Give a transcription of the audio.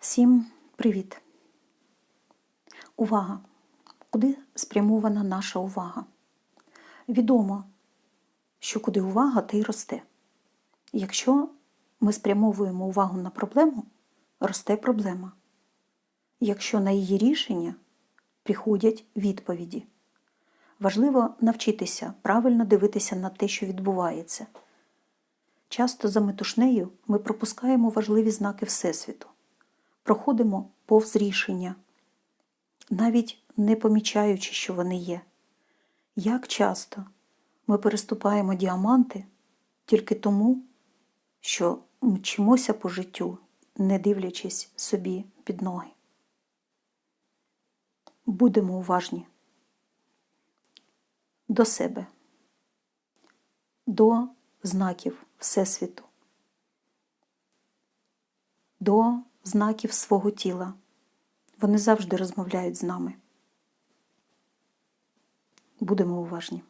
Всім привіт! Увага! Куди спрямована наша увага? Відомо, що куди увага, те й росте. Якщо ми спрямовуємо увагу на проблему, росте проблема. Якщо на її рішення приходять відповіді. Важливо навчитися правильно дивитися на те, що відбувається. Часто за метушнею ми пропускаємо важливі знаки Всесвіту, проходимо повз рішення, навіть не помічаючи, що вони є. Як часто ми переступаємо діаманти тільки тому, що мчимося по життю, не дивлячись собі під ноги. Будемо уважні до себе, до знаків Всесвіту, до знаків свого тіла. Вони завжди розмовляють з нами. Будемо уважні.